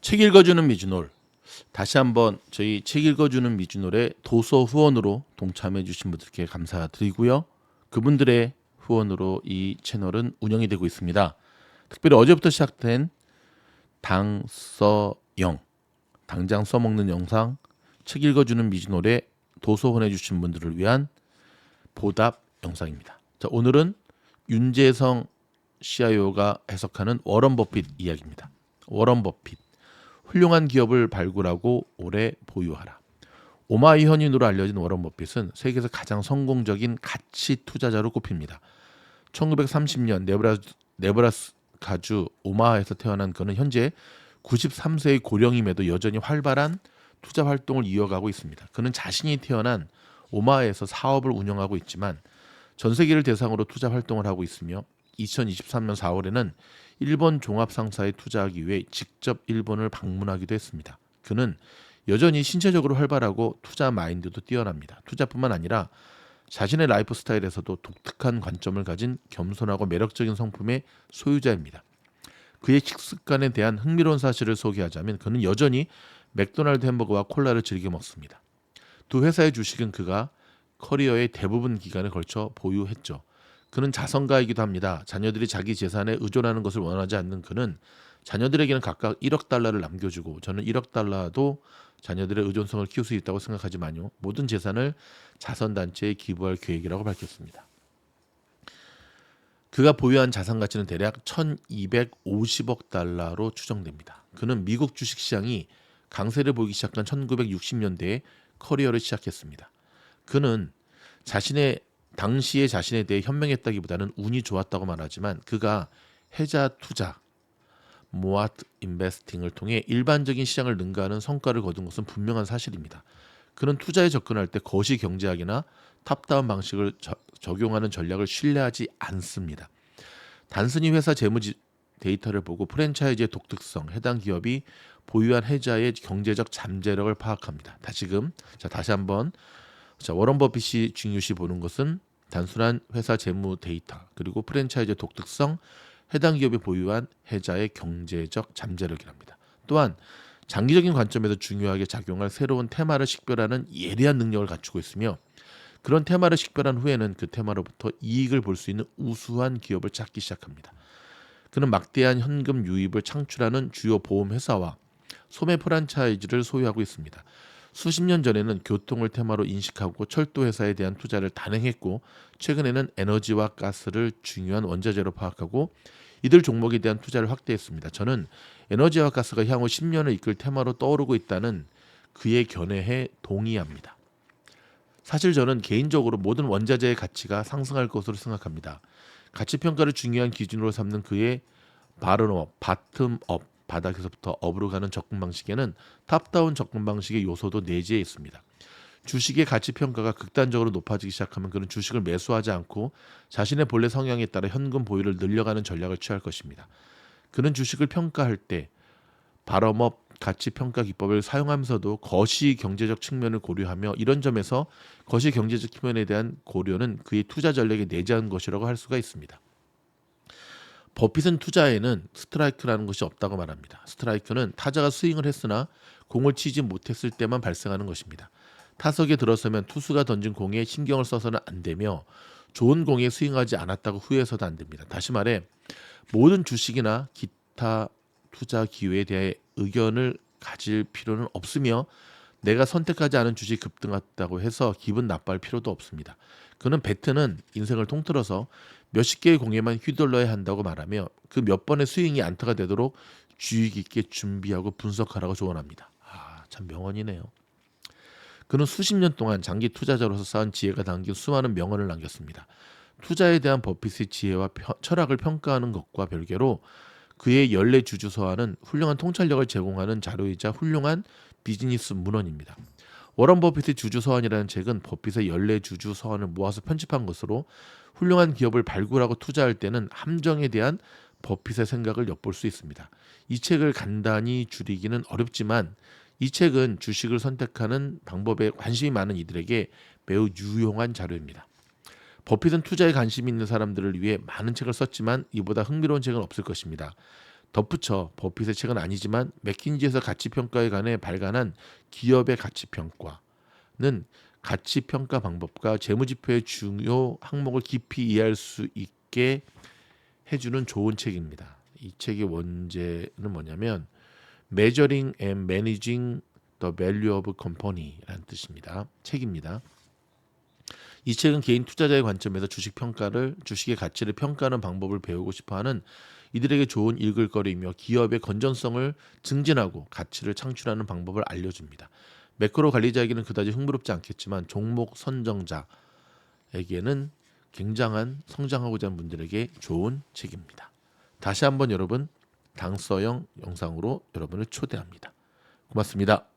책 읽어주는 미주놀 다시 한번 저희 책 읽어주는 미주놀의 도서 후원으로 동참해 주신 분들께 감사드리고요. 그분들의 후원으로 이 채널은 운영이 되고 있습니다. 특별히 어제부터 시작된 당서영 당장 써먹는 영상 책 읽어주는 미주놀의 도서 후원해 주신 분들을 위한 보답 영상입니다. 자 오늘은 윤재성 CIO가 해석하는 워런 버핏 이야기입니다. 워런 버핏 훌륭한 기업을 발굴하고 오래 보유하라. 오마이 현인으로 알려진 워런 버핏은 세계에서 가장 성공적인 가치 투자자로 꼽힙니다. 1930년 네브라스, 네브라스카주 오마하에서 태어난 그는 현재 93세의 고령임에도 여전히 활발한 투자 활동을 이어가고 있습니다. 그는 자신이 태어난 오마하에서 사업을 운영하고 있지만 전 세계를 대상으로 투자 활동을 하고 있으며 2023년 4월에는 일본 종합상사에 투자하기 위해 직접 일본을 방문하기도 했습니다. 그는 여전히 신체적으로 활발하고 투자 마인드도 뛰어납니다. 투자뿐만 아니라 자신의 라이프 스타일에서도 독특한 관점을 가진 겸손하고 매력적인 성품의 소유자입니다. 그의 식습관에 대한 흥미로운 사실을 소개하자면 그는 여전히 맥도날드 햄버거와 콜라를 즐겨 먹습니다. 두 회사의 주식은 그가 커리어의 대부분 기간에 걸쳐 보유했죠. 그는 자선가이기도 합니다. 자녀들이 자기 재산에 의존하는 것을 원하지 않는 그는 자녀들에게는 각각 1억 달러를 남겨주고 저는 1억 달러도 자녀들의 의존성을 키울 수 있다고 생각하지만요. 모든 재산을 자선단체에 기부할 계획이라고 밝혔습니다. 그가 보유한 자산 가치는 대략 1250억 달러로 추정됩니다. 그는 미국 주식시장이 강세를 보이기 시작한 1960년대에 커리어를 시작했습니다. 그는 자신의 당시에 자신에 대해 현명했다기보다는 운이 좋았다고 말하지만 그가 해자 투자 모아트 인베스팅을 통해 일반적인 시장을 능가하는 성과를 거둔 것은 분명한 사실입니다. 그는 투자에 접근할 때 거시 경제학이나 탑다운 방식을 저, 적용하는 전략을 신뢰하지 않습니다. 단순히 회사 재무 데이터를 보고 프랜차이즈의 독특성, 해당 기업이 보유한 해자의 경제적 잠재력을 파악합니다. 다시금 자 다시 한번 자, 워런 버핏이 중요시 보는 것은 단순한 회사 재무 데이터 그리고 프랜차이즈 독특성, 해당 기업이 보유한 해자의 경제적 잠재력이랍니다. 또한 장기적인 관점에서 중요하게 작용할 새로운 테마를 식별하는 예리한 능력을 갖추고 있으며 그런 테마를 식별한 후에는 그 테마로부터 이익을 볼 수 있는 우수한 기업을 찾기 시작합니다. 그는 막대한 현금 유입을 창출하는 주요 보험 회사와 소매 프랜차이즈를 소유하고 있습니다. 수십 년 전에는 교통을 테마로 인식하고 철도 회사에 대한 투자를 단행했고 최근에는 에너지와 가스를 중요한 원자재로 파악하고 이들 종목에 대한 투자를 확대했습니다. 저는 에너지와 가스가 향후 10년을 이끌 테마로 떠오르고 있다는 그의 견해에 동의합니다. 사실 저는 개인적으로 모든 원자재의 가치가 상승할 것으로 생각합니다. 가치 평가를 중요한 기준으로 삼는 그의 바른업, 바텀업 바닥에서부터 업으로 가는 접근 방식에는 탑다운 접근 방식의 요소도 내재해 있습니다. 주식의 가치 평가가 극단적으로 높아지기 시작하면 그는 주식을 매수하지 않고 자신의 본래 성향에 따라 현금 보유를 늘려가는 전략을 취할 것입니다. 그는 주식을 평가할 때 발업업 가치 평가 기법을 사용하면서도 거시 경제적 측면을 고려하며 이런 점에서 거시 경제적 측면에 대한 고려는 그의 투자 전략에 내재한 것이라고 할 수가 있습니다. 버핏은 투자에는 스트라이크라는 것이 없다고 말합니다. 스트라이크는 타자가 스윙을 했으나 공을 치지 못했을 때만 발생하는 것입니다. 타석에 들어서면 투수가 던진 공에 신경을 써서는 안 되며 좋은 공에 스윙하지 않았다고 후회해서도 안 됩니다. 다시 말해 모든 주식이나 기타 투자 기회에 대해 의견을 가질 필요는 없으며 내가 선택하지 않은 주식 급등했다고 해서 기분 나빠할 필요도 없습니다. 그는 배트는 인생을 통틀어서 몇십 개의 공에만 휘둘러야 한다고 말하며 그 몇 번의 스윙이 안타가 되도록 주의 깊게 준비하고 분석하라고 조언합니다. 아, 참 명언이네요. 그는 수십 년 동안 장기 투자자로서 쌓은 지혜가 담긴 수많은 명언을 남겼습니다. 투자에 대한 버핏의 지혜와 펴, 철학을 평가하는 것과 별개로 그의 연례 주주서화는 훌륭한 통찰력을 제공하는 자료이자 훌륭한 비즈니스 문헌입니다. 워런 버핏의 주주 서원이라는 책은 버핏의 연례 주주 서원을 모아서 편집한 것으로 훌륭한 기업을 발굴하고 투자할 때는 함정에 대한 버핏의 생각을 엿볼 수 있습니다. 이 책을 간단히 줄이기는 어렵지만 이 책은 주식을 선택하는 방법에 관심이 많은 이들에게 매우 유용한 자료입니다. 버핏은 투자에 관심 있는 사람들을 위해 많은 책을 썼지만 이보다 흥미로운 책은 없을 것입니다. 덧붙여 버핏의 책은 아니지만 맥킨지에서 가치 평가에 관해 발간한 기업의 가치 평가는 가치 평가 방법과 재무 지표의 중요 항목을 깊이 이해할 수 있게 해주는 좋은 책입니다. 이 책의 원제는 뭐냐면 Measuring and Managing the Value of Company라는 뜻입니다. 책입니다. 이 책은 개인 투자자의 관점에서 주식 평가를 주식의 가치를 평가하는 방법을 배우고 싶어하는 이들에게 좋은 읽을거리이며 기업의 건전성을 증진하고 가치를 창출하는 방법을 알려줍니다. 매크로 관리자에게는 그다지 흥미롭지 않겠지만 종목 선정자에게는 굉장한 성장하고자 하는 분들에게 좋은 책입니다. 다시 한번 여러분 당서영 영상으로 여러분을 초대합니다. 고맙습니다.